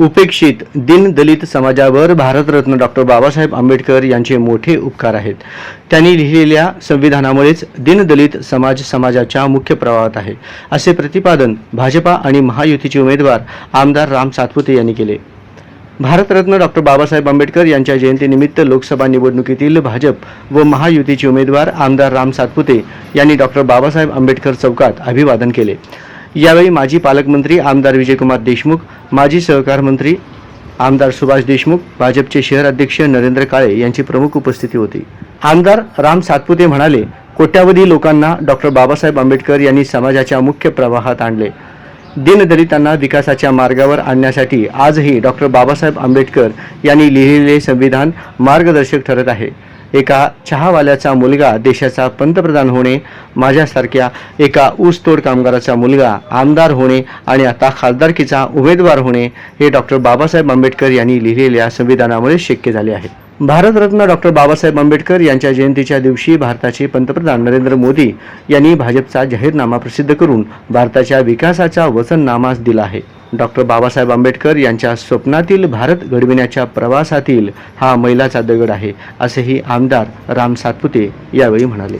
उपेक्षित दिन दलित समाजावर भारतरत्न डॉक्टर बाबासाहेब आंबेडकर यांचे मोठे उपकार आहेत. त्यांनी लिहिलेल्या संविधानामुळेच दिनदलित समाज समाजाच्या मुख्य प्रवाहात आहे असे प्रतिपादन भाजपा आणि महायुतीचे उमेदवार आमदार राम सातपुते यांनी केले. भारतरत्न डॉक्टर बाबासाहेब आंबेडकर यांच्या जयंतीनिमित्त लोकसभा निवडणुकीतील भाजप व महायुतीचे उमेदवार आमदार राम सातपुते यांनी डॉक्टर बाबासाहेब आंबेडकर चौकात अभिवादन केले. यावेळी माजी पालकमंत्री आमदार विजयकुमार देशमुख माजी सहकार मंत्री आमदार सुभाष देशमुख भाजपचे शहर अध्यक्ष नरेंद्र काळे यांची प्रमुख उपस्थिती होती. आमदार राम सातपुते म्हणाले कोट्यावधी लोकांना डॉक्टर बाबासाहेब आंबेडकर यांनी समाजाच्या मुख्य प्रवाहात आणले. दिनदलितांना विकासाच्या मार्गावर आणण्यासाठी आजही डॉक्टर बाबासाहेब आंबेडकर यांनी लिहिलेले संविधान मार्गदर्शक ठरत आहे. एका चहावाल्याचा मुलगा देशाचा पंतप्रधान होणे माझ्यासारख्या एका ऊसतोड कामगाराचा मुलगा आमदार होणे आणि आता खासदारकीचा उमेदवार होणे हे डॉक्टर बाबासाहेब आंबेडकर यांनी लिहिलेल्या संविधानामुळे शक्य झाले आहे. भारतरत्न डॉक्टर बाबासाहेब आंबेडकर यांच्या जयंतीच्या दिवशी भारताचे पंतप्रधान नरेंद्र मोदी यांनी भाजपचा जाहीरनामा प्रसिद्ध करून भारताच्या विकासाचा वचननामाच दिला आहे. डॉक्टर बाबासाहेब आंबेडकर यांच्या स्वप्नातील भारत घडविण्याच्या प्रवासातील हा मैलाचा दगड आहे असेही आमदार राम सातपुते यावेळी म्हणाले.